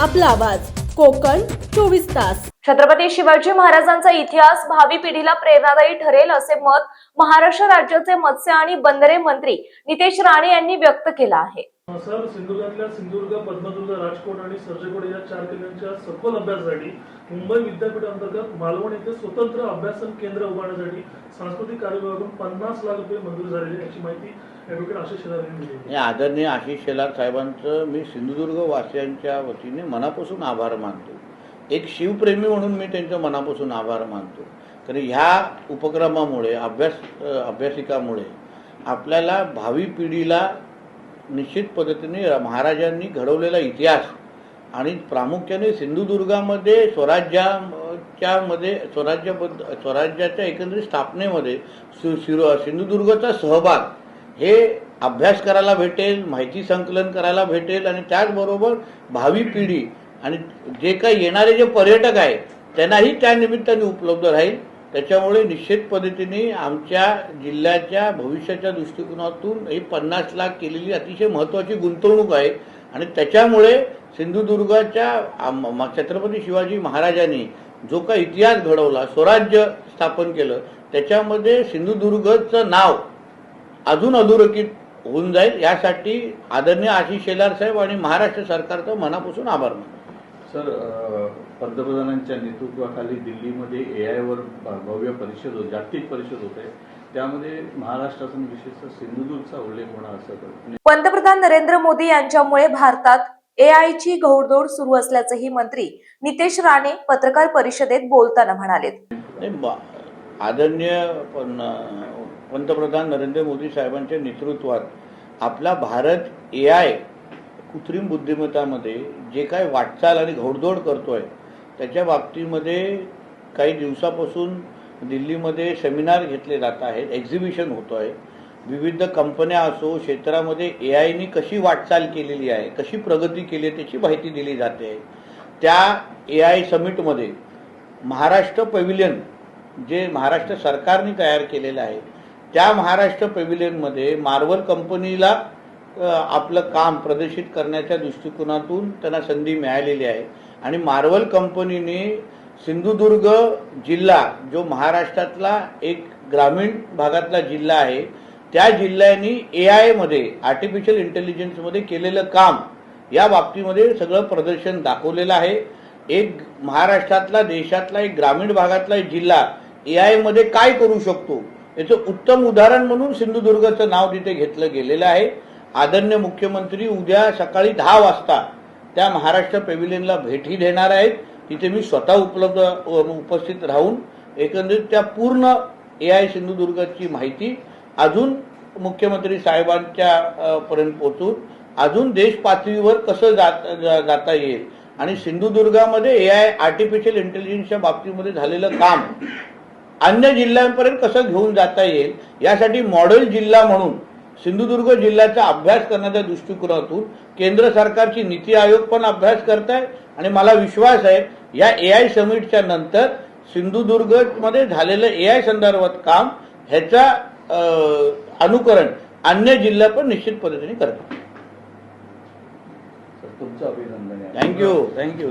आपला आवाज. कोकण चोवीस तास. छत्रपती शिवाजी महाराजांचा इतिहास भावी पिढीला प्रेरणादायी ठरेल असे मत महाराष्ट्र राज्याचे मत्स्य आणि बंदरे मंत्री नितेश राणे यांनी व्यक्त केलं आहे. सर सिंधुदुर्गातल्या सिंधुदुर्ग पद्मदुर्ग राजकोट आणि सर्जेकोट या चार किल्ल्यांच्या सखोल अभ्यासासाठी मुंबई विद्यापीठ अंतर्गत मालवण येथे स्वतंत्र अभ्यासन केंद्र उभारण्यासाठी सांस्कृतिक कार्य विभागाकडून पन्नास लाख रुपये मंजूर झालेले याची माहिती आशिष आदरणीय आशिष शेलार साहेबांचं मी सिंधुदुर्ग वासियांच्या वतीने मनापासून आभार मानतो. एक शिवप्रेमी म्हणून मी त्यांचं मनापासून आभार मानतो. कारण ह्या उपक्रमामुळे अभ्यास अभ्यासिकामुळे आपल्याला भावी पिढीला निश्चित पद्धतीने महाराजांनी घडवलेला इतिहास आणि प्रामुख्याने सिंधुदुर्गामध्ये स्वराज्याच्या मध्ये स्वराज्याच्या एकंदरीत स्थापनेमध्ये सु सिंधुदुर्गचा सहभाग हे अभ्यास करायला भेटेल माहिती संकलन करायला भेटेल आणि त्याचबरोबर भावी पिढी आणि जे काही येणारे जे पर्यटक आहे त्यांनाही त्या निमित्ताने उपलब्ध राहील. त्याच्यामुळे निश्चित पद्धतीने आमच्या जिल्ह्याच्या भविष्याच्या दृष्टिकोनातून ही पन्नास लाख केलेली अतिशय महत्त्वाची गुंतवणूक आहे. आणि त्याच्यामुळे सिंधुदुर्गाच्या म- छत्रपती शिवाजी महाराजांनी जो काही इतिहास घडवला स्वराज्य स्थापन केलं त्याच्यामध्ये सिंधुदुर्गचं नाव अजून अधोरेखित होऊन जाईल. यासाठी आदरणीय आशिष शेलार साहेब आणि महाराष्ट्र सरकारचं मनापासून आभार मानतो. सर पंतप्रधानांच्या नेतृत्वाखाली दिल्लीमध्ये ए आयवर भव्य परिषद होत जागतिक परिषद होते त्यामध्ये महाराष्ट्राचा आणि विशेषतः सिंधुदुर्गचा उल्लेख होणार असं. पंतप्रधान नरेंद्र मोदी यांच्यामुळे भारतात एआय ची घोडदौड सुरू असल्याचंही मंत्री नितेश राणे पत्रकार परिषदेत बोलताना म्हणाले आदरणीय पंतप्रधान नरेंद्र मोदी साहेबांच्या नेतृत्वात आपला भारत ए आय कृत्रिम बुद्धिमत्तामध्ये जे काय वाटचाल आणि घोडदौड करतोय त्याच्या बाबतीमध्ये काही दिवसापासून दिल्लीमध्ये सेमिनार घेतले जात आहेत एक्झिबिशन होतो आहे विविध कंपन्या असो क्षेत्रामध्ये ए आयनी कशी वाटचाल केलेली आहे कशी प्रगती केली आहे त्याची माहिती दिली जाते. त्या ए आय समिटमध्ये महाराष्ट्र पॅव्हिलियन जे महाराष्ट्र सरकारने तयार केलेलं आहे त्या महाराष्ट्र पॅव्हिलियनमध्ये मार्वल कंपनीला आपलं काम प्रदर्शित करण्याच्या दृष्टिकोनातून त्यांना संधी मिळालेली आहे. आणि मार्वल कंपनीने सिंधुदुर्ग जिल्हा जो महाराष्ट्रातला एक ग्रामीण भागातला जिल्हा आहे त्या जिल्ह्यांनी ए आयमध्ये आर्टिफिशियल इंटेलिजन्समध्ये केलेलं काम या बाबतीमध्ये सगळं प्रदर्शन दाखवलेलं आहे. एक महाराष्ट्रातला देशातला एक ग्रामीण भागातला एक जिल्हा ए आयमध्ये काय करू शकतो? याचं उत्तम उदाहरण म्हणून सिंधुदुर्गचं नाव तिथे घेतलं गेलेलं आहे. आदरणीय मुख्यमंत्री उद्या सकाळी दहा वाजता त्या महाराष्ट्र पेव्हिलियनला भेटी देणार आहेत. तिथे मी स्वतः उपलब्ध उपस्थित राहून एकंदरीत त्या पूर्ण ए आय सिंधुदुर्गची माहिती अजून मुख्यमंत्री साहेबांच्या पर्यंत पोहोचून अजून देश पातळीवर कसं जात जा- जाता येईल? आणि सिंधुदुर्गामध्ये ए आय आर्टिफिशियल इंटेलिजन्सच्या बाबतीमध्ये झालेलं काम अन्य जिल्ह्यांपर्यंत कसं घेऊन जाता येईल यासाठी मॉडेल जिल्हा म्हणून सिंधुदुर्ग जिल्ह्याचा अभ्यास करण्याच्या दृष्टिकोनातून केंद्र सरकारची नीती आयोग पण अभ्यास करत आहे आणि मला विश्वास आहे या ए आय समिटच्या नंतर सिंधुदुर्गमध्ये झालेलं ए आय संदर्भात काम ह्याचा अनुकरण अन्य जिल्हा पण निश्चित पद्धतीने करतात. सर तुमचं अभिनंदन आहे थँक्यू थँक्यू